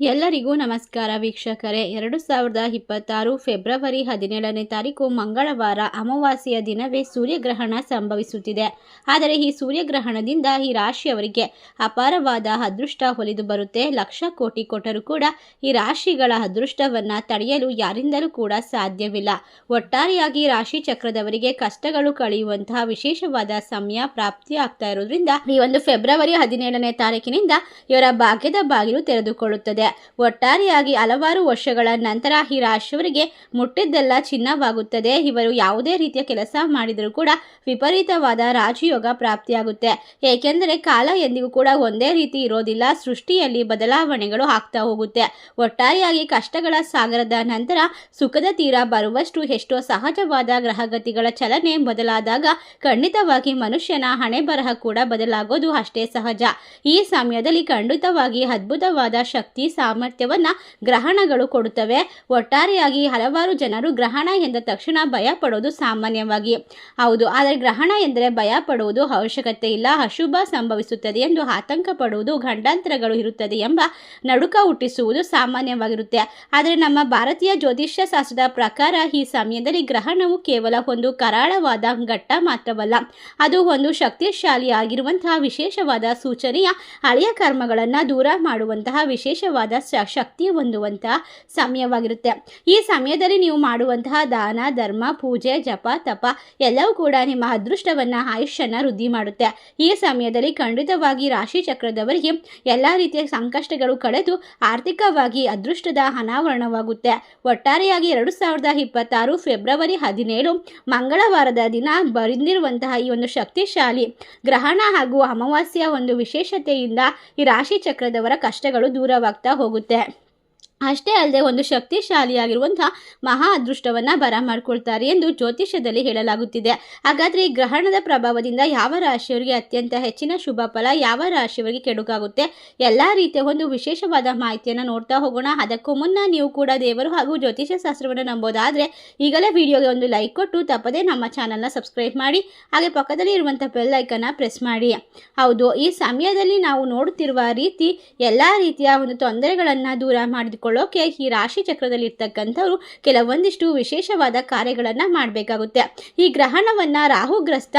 ಎಲ್ಲರಿಗೂ ನಮಸ್ಕಾರ ವೀಕ್ಷಕರೇ. ಎರಡು ಸಾವಿರದ ಇಪ್ಪತ್ತಾರು ಫೆಬ್ರವರಿ ಹದಿನೇಳನೇ ತಾರೀಕು ಮಂಗಳವಾರ ಅಮಾವಾಸ್ಯೆಯ ದಿನವೇ ಸೂರ್ಯಗ್ರಹಣ ಸಂಭವಿಸುತ್ತಿದೆ. ಆದರೆ ಈ ಸೂರ್ಯಗ್ರಹಣದಿಂದ ಈ ರಾಶಿಯವರಿಗೆ ಅಪಾರವಾದ ಅದೃಷ್ಟ ಹೊಲಿದು ಬರುತ್ತೆ. ಲಕ್ಷ ಕೋಟಿ ಕೊಟ್ಟರೂ ಕೂಡ ಈ ರಾಶಿಗಳ ಅದೃಷ್ಟವನ್ನು ತಡೆಯಲು ಯಾರಿಂದಲೂ ಕೂಡ ಸಾಧ್ಯವಿಲ್ಲ. ಒಟ್ಟಾರೆಯಾಗಿ ರಾಶಿ ಚಕ್ರದವರಿಗೆ ಕಷ್ಟಗಳು ಕಳೆಯುವಂತಹ ವಿಶೇಷವಾದ ಸಮಯ ಪ್ರಾಪ್ತಿ ಆಗ್ತಾ ಇರೋದ್ರಿಂದ ಈ ಒಂದು ಫೆಬ್ರವರಿ ಹದಿನೇಳನೇ ತಾರೀಕಿನಿಂದ ಇವರ ಭಾಗ್ಯದ ಬಾಗಿಲು ತೆರೆದುಕೊಳ್ಳುತ್ತದೆ. ಒಟ್ಟಾರೆಯಾಗಿ ಹಲವಾರು ವರ್ಷಗಳ ನಂತರ ಈ ರಾಶಿಯವರಿಗೆ ಮುಟ್ಟಿದ್ದೆಲ್ಲ ಚಿನ್ನವಾಗುತ್ತದೆ. ಇವರು ಯಾವುದೇ ರೀತಿಯ ಕೆಲಸ ಮಾಡಿದರೂ ಕೂಡ ವಿಪರೀತವಾದ ರಾಜಯೋಗ ಪ್ರಾಪ್ತಿಯಾಗುತ್ತೆ. ಏಕೆಂದರೆ ಕಾಲ ಎಂದಿಗೂ ಕೂಡ ಒಂದೇ ರೀತಿ ಇರೋದಿಲ್ಲ. ಸೃಷ್ಟಿಯಲ್ಲಿ ಬದಲಾವಣೆಗಳು ಆಗ್ತಾ ಹೋಗುತ್ತೆ. ಒಟ್ಟಾರೆಯಾಗಿ ಕಷ್ಟಗಳ ಸಾಗರದ ನಂತರ ಸುಖದ ತೀರ ಬರುವಷ್ಟು ಎಷ್ಟೋ ಸಹಜವಾದ ಗ್ರಹಗತಿಗಳ ಚಲನೆ ಬದಲಾದಾಗ ಖಂಡಿತವಾಗಿ ಮನುಷ್ಯನ ಹಣೆ ಬರಹ ಕೂಡ ಬದಲಾಗೋದು ಅಷ್ಟೇ ಸಹಜ. ಈ ಸಮಯದಲ್ಲಿ ಖಂಡಿತವಾಗಿ ಅದ್ಭುತವಾದ ಶಕ್ತಿ ಸಾಮರ್ಥ್ಯವನ್ನ ಗ್ರಹಣಗಳು ಕೊಡುತ್ತವೆ. ಒಟ್ಟಾರೆಯಾಗಿ ಹಲವಾರು ಜನರು ಗ್ರಹಣ ಎಂದ ತಕ್ಷಣ ಭಯ ಪಡೋದು ಸಾಮಾನ್ಯವಾಗಿ. ಹೌದು, ಆದರೆ ಗ್ರಹಣ ಎಂದರೆ ಭಯ ಪಡುವುದು ಅವಶ್ಯಕತೆ ಇಲ್ಲ. ಅಶುಭ ಸಂಭವಿಸುತ್ತದೆ ಎಂದು ಆತಂಕ ಪಡುವುದು ಗಂಡಾಂತರಗಳು ಇರುತ್ತದೆ ಎಂಬ ನಡುಕ ಹುಟ್ಟಿಸುವುದು ಸಾಮಾನ್ಯವಾಗಿರುತ್ತೆ. ಆದರೆ ನಮ್ಮ ಭಾರತೀಯ ಜ್ಯೋತಿಷ್ಯ ಶಾಸ್ತ್ರದ ಪ್ರಕಾರ ಈ ಸಮಯದಲ್ಲಿ ಗ್ರಹಣವು ಕೇವಲ ಒಂದು ಕರಾಳವಾದ ಘಟ್ಟ ಮಾತ್ರವಲ್ಲ, ಅದು ಒಂದು ಶಕ್ತಿಶಾಲಿಯಾಗಿರುವಂತಹ ವಿಶೇಷವಾದ ಸೂಚನೆಯ ಹಳೆಯ ಕರ್ಮಗಳನ್ನು ದೂರ ಮಾಡುವಂತಹ ವಿಶೇಷವಾದ ಶ- ಶಕ್ತಿ ಹೊಂದುವಂತಹ ಸಮಯವಾಗಿರುತ್ತೆ. ಈ ಸಮಯದಲ್ಲಿ ನೀವು ಮಾಡುವಂತಹ ದಾನ, ಧರ್ಮ, ಪೂಜೆ, ಜಪ, ತಪ ಎಲ್ಲವೂ ಕೂಡ ನಿಮ್ಮ ಅದೃಷ್ಟವನ್ನ ಆಯುಷ್ಯನ ವೃದ್ಧಿ ಮಾಡುತ್ತೆ. ಈ ಸಮಯದಲ್ಲಿ ಖಂಡಿತವಾಗಿ ರಾಶಿ ಚಕ್ರದವರಿಗೆ ಎಲ್ಲ ರೀತಿಯ ಸಂಕಷ್ಟಗಳು ಕಳೆದು ಆರ್ಥಿಕವಾಗಿ ಅದೃಷ್ಟದ ಅನಾವರಣವಾಗುತ್ತೆ. ಒಟ್ಟಾರೆಯಾಗಿ ಎರಡು ಸಾವಿರದ ಇಪ್ಪತ್ತಾರು ಫೆಬ್ರವರಿ ಹದಿನೇಳು ಮಂಗಳವಾರದ ದಿನ ಬರೆದಿರುವಂತಹ ಈ ಒಂದು ಶಕ್ತಿಶಾಲಿ ಗ್ರಹಣ ಹಾಗೂ ಅಮಾವಾಸ್ಯೆಯ ಒಂದು ವಿಶೇಷತೆಯಿಂದ ಈ ರಾಶಿ ಚಕ್ರದವರ ಕಷ್ಟಗಳು ದೂರವಾಗ್ತಾ ಹೋಗುತ್ತೆ. ಅಷ್ಟೇ ಅಲ್ಲದೆ ಒಂದು ಶಕ್ತಿಶಾಲಿಯಾಗಿರುವಂತಹ ಮಹಾ ಅದೃಷ್ಟವನ್ನ ಬರಮಾಡ್ಕೊಳ್ತಾರೆ ಎಂದು ಜ್ಯೋತಿಷ್ಯದಲ್ಲಿ ಹೇಳಲಾಗುತ್ತಿದೆ. ಹಾಗಾದರೆ ಈ ಗ್ರಹಣದ ಪ್ರಭಾವದಿಂದ ಯಾವ ರಾಶಿಯವರಿಗೆ ಅತ್ಯಂತ ಹೆಚ್ಚಿನ ಶುಭ ಫಲ, ಯಾವ ರಾಶಿಯವರಿಗೆ ಕೆಡುಕಾಗುತ್ತೆ? ಎಲ್ಲ ರೀತಿಯ ಒಂದು ವಿಶೇಷವಾದ ಮಾಹಿತಿಯನ್ನು ನೋಡ್ತಾ ಹೋಗೋಣ. ಅದಕ್ಕೂ ಮುನ್ನ ನೀವು ಕೂಡ ದೇವರು ಹಾಗೂ ಜ್ಯೋತಿಷ್ಯ ಶಾಸ್ತ್ರವನ್ನು ನಂಬೋದಾದರೆ ಈಗಲೇ ವಿಡಿಯೋಗೆ ಒಂದು ಲೈಕ್ ಕೊಟ್ಟು ತಪ್ಪದೇ ನಮ್ಮ ಚಾನಲ್ನ ಸಬ್ಸ್ಕ್ರೈಬ್ ಮಾಡಿ, ಹಾಗೆ ಪಕ್ಕದಲ್ಲಿ ಇರುವಂಥ ಬೆಲ್ ಪ್ರೆಸ್ ಮಾಡಿ. ಹೌದು, ಈ ಸಮಯದಲ್ಲಿ ನಾವು ನೋಡುತ್ತಿರುವ ರೀತಿ ಎಲ್ಲ ರೀತಿಯ ಒಂದು ತೊಂದರೆಗಳನ್ನು ದೂರ ಮಾಡಿಕೊಳ್ಳೋಕೆ ಈ ರಾಶಿ ಚಕ್ರದಲ್ಲಿ ಇರ್ತಕ್ಕಂಥವ್ರು ಕೆಲವೊಂದಿಷ್ಟು ವಿಶೇಷವಾದ ಕಾರ್ಯಗಳನ್ನು ಮಾಡಬೇಕಾಗುತ್ತೆ. ಈ ಗ್ರಹಣವನ್ನ ರಾಹುಗ್ರಸ್ತ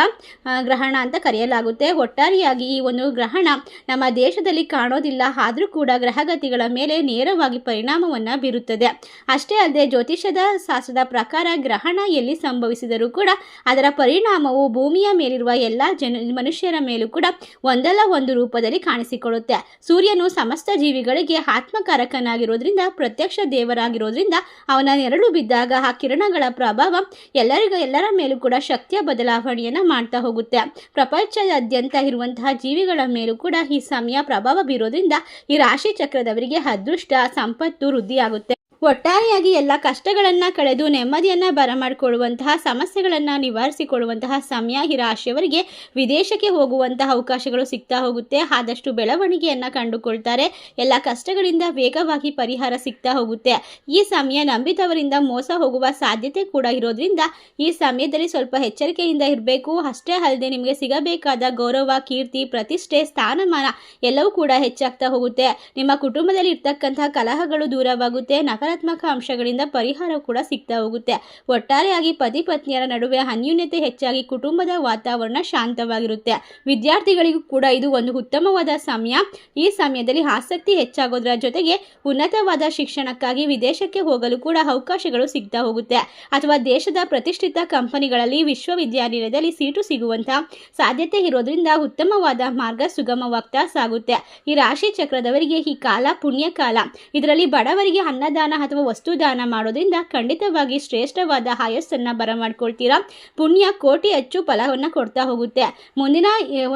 ಗ್ರಹಣ ಅಂತ ಕರೆಯಲಾಗುತ್ತೆ. ಒಟ್ಟಾರೆಯಾಗಿ ಈ ಒಂದು ಗ್ರಹಣ ನಮ್ಮ ದೇಶದಲ್ಲಿ ಕಾಣೋದಿಲ್ಲ. ಆದರೂ ಕೂಡ ಗ್ರಹಗತಿಗಳ ಮೇಲೆ ನೇರವಾಗಿ ಪರಿಣಾಮವನ್ನು ಬೀರುತ್ತದೆ. ಅಷ್ಟೇ ಅಲ್ಲದೆ ಜ್ಯೋತಿಷದ ಶಾಸ್ತ್ರದ ಪ್ರಕಾರ ಗ್ರಹಣ ಎಲ್ಲಿ ಸಂಭವಿಸಿದರೂ ಕೂಡ ಅದರ ಪರಿಣಾಮವು ಭೂಮಿಯ ಮೇಲಿರುವ ಎಲ್ಲ ಜನ, ಮನುಷ್ಯರ ಮೇಲೂ ಕೂಡ ಒಂದಲ್ಲ ಒಂದು ರೂಪದಲ್ಲಿ ಕಾಣಿಸಿಕೊಳ್ಳುತ್ತೆ. ಸೂರ್ಯನು ಸಮಸ್ತ ಜೀವಿಗಳಿಗೆ ಆತ್ಮಕಾರಕನಾಗಿರೋದ್ರಿಂದ ಪ್ರತ್ಯಕ್ಷ ದೇವರಾಗಿರೋದ್ರಿಂದ ಅವನ ನೆರಳು ಬಿದ್ದಾಗ ಆ ಕಿರಣಗಳ ಪ್ರಭಾವ ಎಲ್ಲರಿಗೂ, ಎಲ್ಲರ ಮೇಲೂ ಕೂಡ ಶಕ್ತಿಯ ಬದಲಾವಣೆಯನ್ನು ಮಾಡ್ತಾ ಹೋಗುತ್ತೆ. ಪ್ರಪಂಚದಾದ್ಯಂತ ಇರುವಂತಹ ಜೀವಿಗಳ ಮೇಲೂ ಕೂಡ ಈ ಸಮಯ ಪ್ರಭಾವ ಬೀರೋದ್ರಿಂದ ಈ ರಾಶಿ ಚಕ್ರದವರಿಗೆ ಅದೃಷ್ಟ, ಸಂಪತ್ತು ವೃದ್ಧಿಯಾಗುತ್ತೆ. ಒಟ್ಟಾರೆಯಾಗಿ ಎಲ್ಲ ಕಷ್ಟಗಳನ್ನು ಕಳೆದು ನೆಮ್ಮದಿಯನ್ನು ಬರಮಾಡಿಕೊಳ್ಳುವಂತಹ, ಸಮಸ್ಯೆಗಳನ್ನು ನಿವಾರಿಸಿಕೊಳ್ಳುವಂತಹ ಸಮಯ ಈ ರಾಶಿಯವರಿಗೆ ವಿದೇಶಕ್ಕೆ ಹೋಗುವಂತಹ ಅವಕಾಶಗಳು ಸಿಗ್ತಾ ಹೋಗುತ್ತೆ. ಆದಷ್ಟು ಬೆಳವಣಿಗೆಯನ್ನು ಕಂಡುಕೊಳ್ತಾರೆ. ಎಲ್ಲ ಕಷ್ಟಗಳಿಂದ ವೇಗವಾಗಿ ಪರಿಹಾರ ಸಿಗ್ತಾ ಹೋಗುತ್ತೆ. ಈ ಸಮಯ ನಂಬಿದವರಿಂದ ಮೋಸ ಹೋಗುವ ಸಾಧ್ಯತೆ ಕೂಡ ಇರೋದ್ರಿಂದ ಈ ಸಮಯದಲ್ಲಿ ಸ್ವಲ್ಪ ಎಚ್ಚರಿಕೆಯಿಂದ ಇರಬೇಕು. ಅಷ್ಟೇ ಅಲ್ಲದೆ ನಿಮಗೆ ಸಿಗಬೇಕಾದ ಗೌರವ, ಕೀರ್ತಿ, ಪ್ರತಿಷ್ಠೆ, ಸ್ಥಾನಮಾನ ಎಲ್ಲವೂ ಕೂಡ ಹೆಚ್ಚಾಗ್ತಾ ಹೋಗುತ್ತೆ. ನಿಮ್ಮ ಕುಟುಂಬದಲ್ಲಿ ಇರ್ತಕ್ಕಂತಹ ಕಲಹಗಳು ದೂರವಾಗುತ್ತೆ. ನಕಾರಾತ್ಮಕ ಅಂಶಗಳಿಂದ ಪರಿಹಾರ ಕೂಡ ಸಿಗ್ತಾ ಹೋಗುತ್ತೆ. ಒಟ್ಟಾರೆಯಾಗಿ ಪತಿ ಪತ್ನಿಯರ ನಡುವೆ ಅನ್ಯೂನ್ಯತೆ ಹೆಚ್ಚಾಗಿ ಕುಟುಂಬದ ವಾತಾವರಣ ಶಾಂತವಾಗಿರುತ್ತೆ. ವಿದ್ಯಾರ್ಥಿಗಳಿಗೂ ಕೂಡ ಇದು ಒಂದು ಉತ್ತಮವಾದ ಸಮಯ. ಈ ಸಮಯದಲ್ಲಿ ಆಸಕ್ತಿ ಹೆಚ್ಚಾಗೋದ್ರ ಜೊತೆಗೆ ಉನ್ನತವಾದ ಶಿಕ್ಷಣಕ್ಕಾಗಿ ವಿದೇಶಕ್ಕೆ ಹೋಗಲು ಕೂಡ ಅವಕಾಶಗಳು ಸಿಗ್ತಾ ಹೋಗುತ್ತೆ. ಅಥವಾ ದೇಶದ ಪ್ರತಿಷ್ಠಿತ ಕಂಪನಿಗಳಲ್ಲಿ ವಿಶ್ವವಿದ್ಯಾನಿಲಯದಲ್ಲಿ ಸೀಟು ಸಿಗುವಂತಹ ಸಾಧ್ಯತೆ ಇರೋದ್ರಿಂದ ಉತ್ತಮವಾದ ಮಾರ್ಗ ಸುಗಮವಾಗ್ತಾ ಸಾಗುತ್ತೆ. ಈ ರಾಶಿ ಚಕ್ರದವರಿಗೆ ಈ ಕಾಲ ಪುಣ್ಯ ಕಾಲ ಇದರಲ್ಲಿ ಬಡವರಿಗೆ ಅನ್ನದಾನ ಅಥವಾ ವಸ್ತು ದಾನ ಮಾಡೋದ್ರಿಂದ ಖಂಡಿತವಾಗಿ ಶ್ರೇಷ್ಠವಾದ ಆಯಸ್ಸನ್ನ ಬರಮಾಡ್ಕೊಳ್ತೀರಾ? ಪುಣ್ಯ ಕೋಟಿ ಹೆಚ್ಚು ಫಲವನ್ನು ಕೊಡ್ತಾ ಹೋಗುತ್ತೆ. ಮುಂದಿನ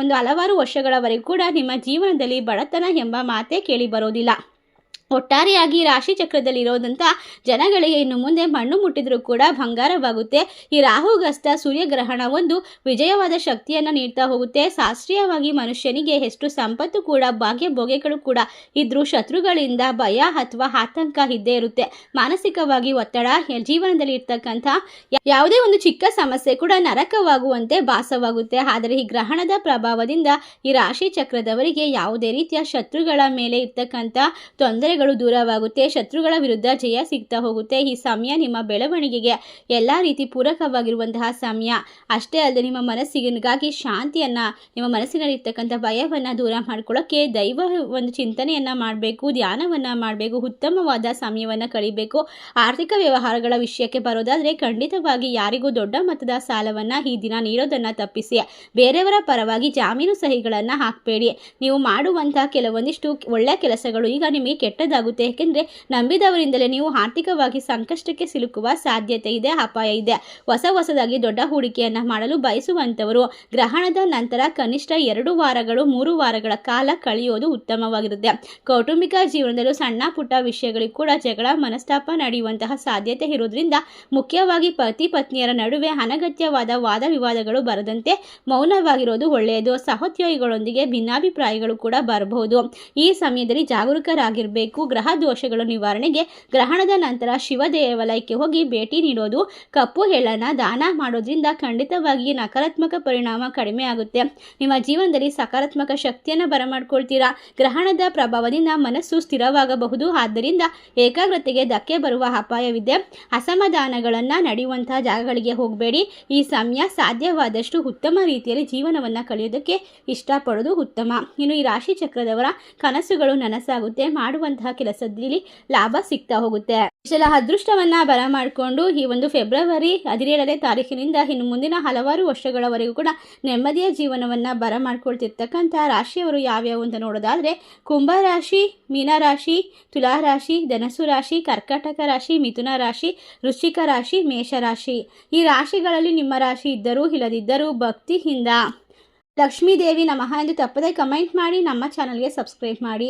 ಒಂದು ಹಲವಾರು ವರ್ಷಗಳವರೆಗೂ ಕೂಡ ನಿಮ್ಮ ಜೀವನದಲ್ಲಿ ಬಡತನ ಎಂಬ ಮಾತೇ ಕೇಳಿ ಬರೋದಿಲ್ಲ. ಒಟ್ಟಾರೆಯಾಗಿ ರಾಶಿ ಚಕ್ರದಲ್ಲಿ ಇರೋದಂತ ಜನಗಳಿಗೆ ಇನ್ನು ಮುಂದೆ ಮಣ್ಣು ಮುಟ್ಟಿದ್ರೂ ಕೂಡ ಬಂಗಾರವಾಗುತ್ತೆ. ಈ ರಾಹುಗಸ್ತ ಸೂರ್ಯಗ್ರಹಣ ಒಂದು ವಿಜಯವಾದ ಶಕ್ತಿಯನ್ನು ನೀಡ್ತಾ ಹೋಗುತ್ತೆ. ಶಾಸ್ತ್ರೀಯವಾಗಿ ಮನುಷ್ಯನಿಗೆ ಎಷ್ಟು ಸಂಪತ್ತು ಕೂಡ, ಭಾಗ್ಯ ಬೊಗೆಗಳು ಕೂಡ ಇದ್ರೂ ಶತ್ರುಗಳಿಂದ ಭಯ ಅಥವಾ ಆತಂಕ ಇದ್ದೇ ಇರುತ್ತೆ. ಮಾನಸಿಕವಾಗಿ ಒತ್ತಡ, ಜೀವನದಲ್ಲಿ ಇರ್ತಕ್ಕಂಥ ಯಾವುದೇ ಒಂದು ಚಿಕ್ಕ ಸಮಸ್ಯೆ ಕೂಡ ನರಕವಾಗುವಂತೆ ಭಾಸವಾಗುತ್ತೆ. ಆದರೆ ಈ ಗ್ರಹಣದ ಪ್ರಭಾವದಿಂದ ಈ ರಾಶಿ ಚಕ್ರದವರಿಗೆ ಯಾವುದೇ ರೀತಿಯ ಶತ್ರುಗಳ ಮೇಲೆ ಇರ್ತಕ್ಕಂಥ ತೊಂದರೆಗಳು ತೊಂದರೆಗಳು ದೂರವಾಗುತ್ತೆ, ಶತ್ರುಗಳ ವಿರುದ್ಧ ಜಯ ಸಿಗ್ತಾ ಹೋಗುತ್ತೆ. ಈ ಸಮಯ ನಿಮ್ಮ ಬೆಳವಣಿಗೆಗೆ ಎಲ್ಲ ರೀತಿ ಪೂರಕವಾಗಿರುವಂತಹ ಸಮಯ. ಅಷ್ಟೇ ಅಲ್ಲದೆ ನಿಮ್ಮ ಮನಸ್ಸಿಗಾಗಿ ಶಾಂತಿಯನ್ನು, ನಿಮ್ಮ ಮನಸ್ಸಿನಲ್ಲಿರ್ತಕ್ಕಂಥ ಭಯವನ್ನು ದೂರ ಮಾಡ್ಕೊಳ್ಳೋಕ್ಕೆ ದೈವ ಒಂದು ಚಿಂತನೆಯನ್ನು ಮಾಡಬೇಕು, ಧ್ಯಾನವನ್ನು ಮಾಡಬೇಕು, ಉತ್ತಮವಾದ ಸಮಯವನ್ನು ಕಳಿಬೇಕು. ಆರ್ಥಿಕ ವ್ಯವಹಾರಗಳ ವಿಷಯಕ್ಕೆ ಬರೋದಾದರೆ ಖಂಡಿತವಾಗಿ ಯಾರಿಗೂ ದೊಡ್ಡ ಮೊತ್ತದ ಸಾಲವನ್ನು ಈ ದಿನ ನೀಡೋದನ್ನು ತಪ್ಪಿಸಿ. ಬೇರೆಯವರ ಪರವಾಗಿ ಜಾಮೀನು ಸಹಿಗಳನ್ನು ಹಾಕಬೇಡಿ. ನೀವು ಮಾಡುವಂತಹ ಕೆಲವೊಂದಿಷ್ಟು ಒಳ್ಳೆಯ ಕೆಲಸಗಳು ಈಗ ನಿಮಗೆ ಕೆಟ್ಟದಾಗುತ್ತೆ ಏಕೆಂದರೆ ನಂಬಿದವರಿಂದಲೇ ನೀವು ಆರ್ಥಿಕವಾಗಿ ಸಂಕಷ್ಟಕ್ಕೆ ಸಿಲುಕುವ ಸಾಧ್ಯತೆ ಇದೆ, ಅಪಾಯ ಇದೆ. ಹೊಸ ಹೊಸದಾಗಿ ದೊಡ್ಡ ಹೂಡಿಕೆಯನ್ನು ಮಾಡಲು ಬಯಸುವಂಥವರು ಗ್ರಹಣದ ನಂತರ ಕನಿಷ್ಠ ಎರಡು ವಾರಗಳು, ಮೂರು ವಾರಗಳ ಕಾಲ ಕಳೆಯೋದು ಉತ್ತಮವಾಗಿರುತ್ತೆ. ಕೌಟುಂಬಿಕ ಜೀವನದಲ್ಲೂ ಸಣ್ಣ ಪುಟ್ಟ ವಿಷಯಗಳಿಗೂ ಕೂಡ ಜಗಳ, ಮನಸ್ತಾಪ ನಡೆಯುವಂತಹ ಸಾಧ್ಯತೆ ಇರೋದ್ರಿಂದ ಮುಖ್ಯವಾಗಿ ಪತಿ ಪತ್ನಿಯರ ನಡುವೆ ಅನಗತ್ಯವಾದ ವಾದ ವಿವಾದಗಳು ಬರದಂತೆ ಮೌನವಾಗಿರೋದು ಒಳ್ಳೆಯದು. ಸಹೋದ್ಯೋಗಿಗಳೊಂದಿಗೆ ಭಿನ್ನಾಭಿಪ್ರಾಯಗಳು ಕೂಡ ಬರಬಹುದು. ಈ ಸಮಯದಲ್ಲಿ ಜಾಗರೂಕರಾಗಿರಬೇಕು. ಗ್ರಹ ದೋಷಗಳ ನಿವಾರಣೆಗೆ ಗ್ರಹಣದ ನಂತರ ಶಿವ ದೇವಾಲಯಕ್ಕೆ ಹೋಗಿ ಭೇಟಿ ನೀಡೋದು ಕಪ್ಪು ಎಳ್ಳನ್ನು ದಾನ ಮಾಡೋದ್ರಿಂದ ಖಂಡಿತವಾಗಿ ನಕಾರಾತ್ಮಕ ಪರಿಣಾಮ ಕಡಿಮೆ ಆಗುತ್ತೆ. ನಿಮ್ಮ ಜೀವನದಲ್ಲಿ ಸಕಾರಾತ್ಮಕ ಶಕ್ತಿಯನ್ನು ಬರಮಾಡ್ಕೊಳ್ತೀರಾ? ಗ್ರಹಣದ ಪ್ರಭಾವದಿಂದ ಮನಸ್ಸು ಸ್ಥಿರವಾಗಬಹುದು. ಆದ್ದರಿಂದ ಏಕಾಗ್ರತೆಗೆ ಧಕ್ಕೆ ಬರುವ ಅಪಾಯವಿದೆ. ಅಸಮಾಧಾನಗಳನ್ನು ನಡೆಯುವಂತಹ ಜಾಗಗಳಿಗೆ ಹೋಗಬೇಡಿ. ಈ ಸಮಯ ಸಾಧ್ಯವಾದಷ್ಟು ಉತ್ತಮ ರೀತಿಯಲ್ಲಿ ಜೀವನವನ್ನು ಕಳೆಯೋದಕ್ಕೆ ಇಷ್ಟಪಡೋದು ಉತ್ತಮ. ಇನ್ನು ಈ ರಾಶಿ ಚಕ್ರದವರ ಕನಸುಗಳು ನನಸಾಗುತ್ತೆ. ಮಾಡುವಂತಹ ಕೆಲಸದಲ್ಲಿ ಲಾಭ ಸಿಗ್ತಾ ಹೋಗುತ್ತೆ. ಇಷ್ಟೆಲ್ಲ ಅದೃಷ್ಟವನ್ನ ಬರಮಾಡಿಕೊಂಡು ಈ ಒಂದು ಫೆಬ್ರವರಿ ಹದಿನೇಳನೇ ತಾರೀಕಿನಿಂದ ಇನ್ನು ಮುಂದಿನ ಹಲವಾರು ವರ್ಷಗಳವರೆಗೂ ಕೂಡ ನೆಮ್ಮದಿಯ ಜೀವನವನ್ನು ಬರಮಾಡ್ಕೊಳ್ತಿರ್ತಕ್ಕಂಥ ರಾಶಿಯವರು ಯಾವ್ಯಾವು ಅಂತ ನೋಡೋದಾದರೆ ಕುಂಭರಾಶಿ ಮೀನರಾಶಿ ತುಲಾರಾಶಿ ಧನಸು ರಾಶಿ ಕರ್ಕಾಟಕ ರಾಶಿ, ಮಿಥುನ ರಾಶಿ, ವೃಶ್ಚಿಕ ರಾಶಿ ಮೇಷರಾಶಿ ಈ ರಾಶಿಗಳಲ್ಲಿ ನಿಮ್ಮ ರಾಶಿ ಇದ್ದರೂ ಇಲ್ಲದಿದ್ದರೂ ಭಕ್ತಿಯಿಂದ ಲಕ್ಷ್ಮೀ ದೇವಿ ನಮಃ ಎಂದು ತಪ್ಪದೆ ಕಮೆಂಟ್ ಮಾಡಿ, ನಮ್ಮ ಚಾನಲ್ಗೆ ಸಬ್ಸ್ಕ್ರೈಬ್ ಮಾಡಿ.